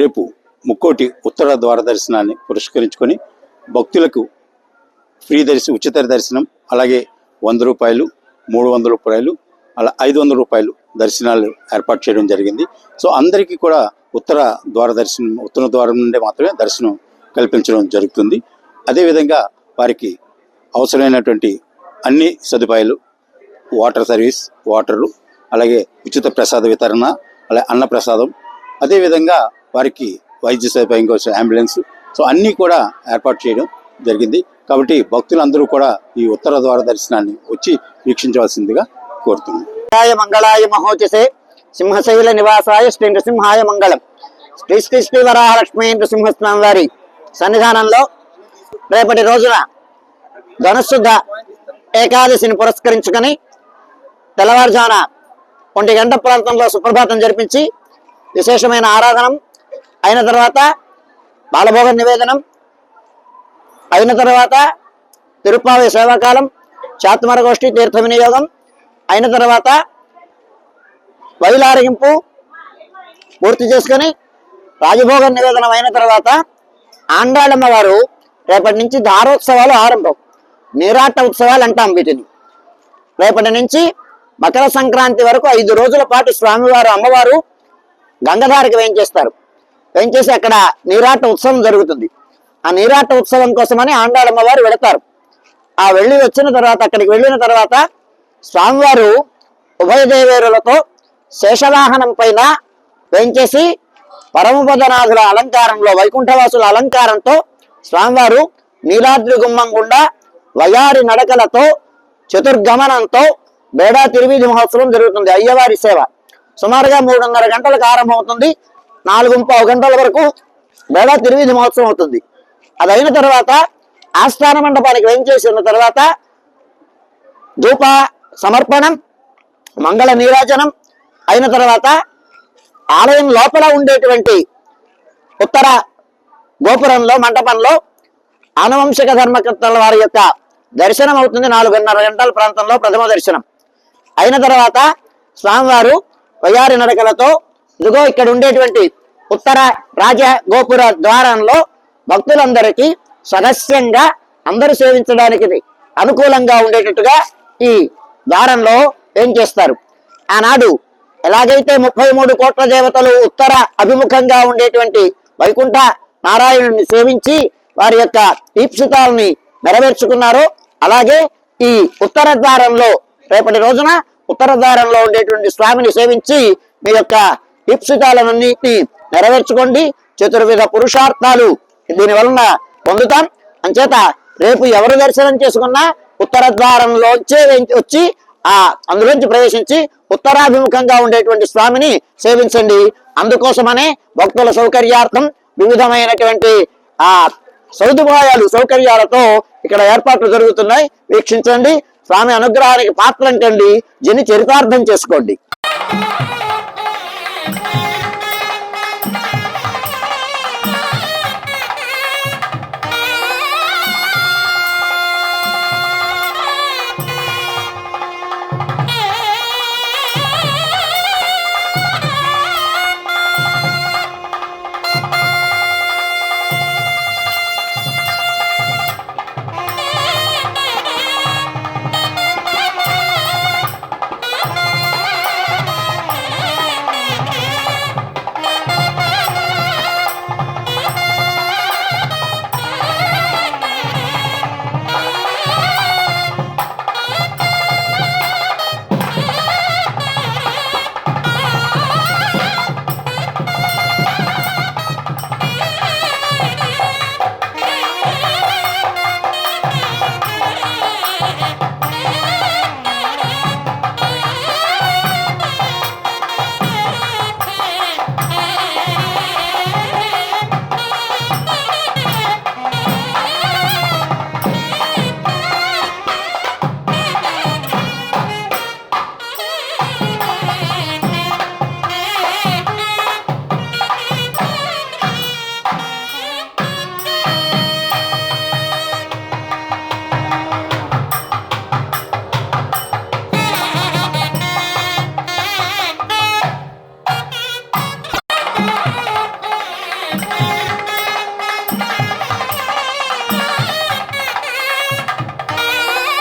రేపు ముక్కోటి ఉత్తర ద్వార దర్శనాన్ని పురస్కరించుకొని భక్తులకు ఫ్రీ దర్శనం ఉచిత దర్శనం అలాగే వంద రూపాయలు మూడు వందల రూపాయలు అలా ఐదు వందల రూపాయలు దర్శనాలు ఏర్పాటు చేయడం జరిగింది. సో అందరికీ కూడా ఉత్తర ద్వార దర్శనం ఉత్తర ద్వారం నుండే మాత్రమే దర్శనం కల్పించడం జరుగుతుంది. అదేవిధంగా వారికి అవసరమైనటువంటి అన్ని సదుపాయాలు వాటర్ సర్వీస్ వాటరు అలాగే ఉచిత ప్రసాద వితరణ అలాగే అన్న ప్రసాదం అదేవిధంగా వారికి వైద్య సదుపాయం కోసం అంబులెన్స్ సో అన్నీ కూడా ఏర్పాటు చేయడం జరిగింది. కాబట్టి భక్తులందరూ కూడా ఈ ఉత్తర ద్వార దర్శనాన్ని వచ్చి వీక్షించవలసిందిగా కోరుతున్నాను. మంగళాయ మహోచసే సింహశైల నివాసాయ శ్రీ నృసింహాయ మంగళం. శ్రీ శ్రీ శ్రీ వరాహలక్ష్మీ నృసింహస్వామి వారి సన్నిధానంలో రేపటి రోజున ధనుశుద్ధ ఏకాదశిని పురస్కరించుకొని తెల్లవారుజామున ఒంటి గంట ప్రాంతంలో సుప్రభాతం జరిపించి విశేషమైన ఆరాధనం అయిన తర్వాత బాలభోగ నివేదనం అయిన తర్వాత తిరుప్పావి సేవాకాలం చాత్మరగోష్ఠి తీర్థ వినియోగం అయిన తర్వాత వైలారగింపు పూర్తి చేసుకొని రాజభోగ నివేదనం అయిన తర్వాత ఆండాళమ్మ వారు రేపటి నుంచి దారోత్సవాలు ఆరంభం. నీరాట ఉత్సవాలు అంటాం వీటిని. రేపటి నుంచి మకర సంక్రాంతి వరకు ఐదు రోజుల పాటు స్వామివారు అమ్మవారు గంగధారికి వేయించేస్తారు వేయించేసి అక్కడ నీరాట ఉత్సవం జరుగుతుంది. ఆ నీరాట ఉత్సవం కోసమని ఆండాళమ్మ వారు వెళతారు. ఆ వెళ్ళి వచ్చిన తర్వాత అక్కడికి వెళ్ళిన తర్వాత స్వామివారు ఉభయదేవేరులతో శేషవాహనం పైన వేయించేసి పరమపదనాథుల అలంకారంలో వైకుంఠవాసుల అలంకారంతో స్వామివారు నీలాద్రి గుమ్మం గుండా వయారి నడకలతో చతుర్గమనంతో బేడా తిరువీధి మహోత్సవం జరుగుతుంది. అయ్యవారి సేవ. సుమారుగా మూడున్నర గంటలకు ఆరంభమవుతుంది. నాలుగు పావు గంటల వరకు బేడా తిరువిధి మహోత్సవం అవుతుంది. అది అయిన తర్వాత ఆస్థాన మండపానికి వేయించేసిన తర్వాత ధూప సమర్పణం మంగళ నీరాజనం అయిన తర్వాత ఆలయం లోపల ఉండేటువంటి ఉత్తర గోపురంలో మంటపంలో ఆనవంశిక ధర్మకర్తల వారి యొక్క దర్శనం అవుతుంది నాలుగున్నర గంటల ప్రాంతంలో ప్రథమ దర్శనం. అయిన తర్వాత స్వామివారు వయారి నడకలతో. ఇదిగో ఇక్కడ ఉండేటువంటి ఉత్తర రాజ గోపుర ద్వారంలో భక్తులందరికీ సదస్యంగా అందరూ సేవించడానికి అనుకూలంగా ఉండేటట్టుగా ఈ ద్వారంలో ఏం చేస్తారు? ఆనాడు ఎలాగైతే ముప్పై మూడు కోట్ల దేవతలు ఉత్తర అభిముఖంగా ఉండేటువంటి వైకుంఠ నారాయణుని సేవించి వారి యొక్క ఈప్సితాలని నెరవేర్చుకున్నారో అలాగే ఈ ఉత్తర ద్వారంలో రేపటి రోజున ఉత్తరధారంలో ఉండేటువంటి స్వామిని సేవించి మీ యొక్క ఇప్సితాలన్నింటినీ నెరవేర్చుకోండి. చతుర్విధ పురుషార్థాలు దీని వలన పొందుతాం. అంచేత రేపు ఎవరు దర్శనం చేసుకున్నా ఉత్తర ద్వారంలోంచే వచ్చి ఆ అందులోంచి ప్రవేశించి ఉత్తరాభిముఖంగా ఉండేటువంటి స్వామిని సేవించండి. అందుకోసమనే భక్తుల సౌకర్యార్థం వివిధమైనటువంటి ఆ సదుపాయాలు సౌకర్యాలతో ఇక్కడ ఏర్పాట్లు జరుగుతున్నాయి. వీక్షించండి. స్వామి అనుగ్రహానికి పాత్రంటండి. జని చరితార్థం చేసుకోండి.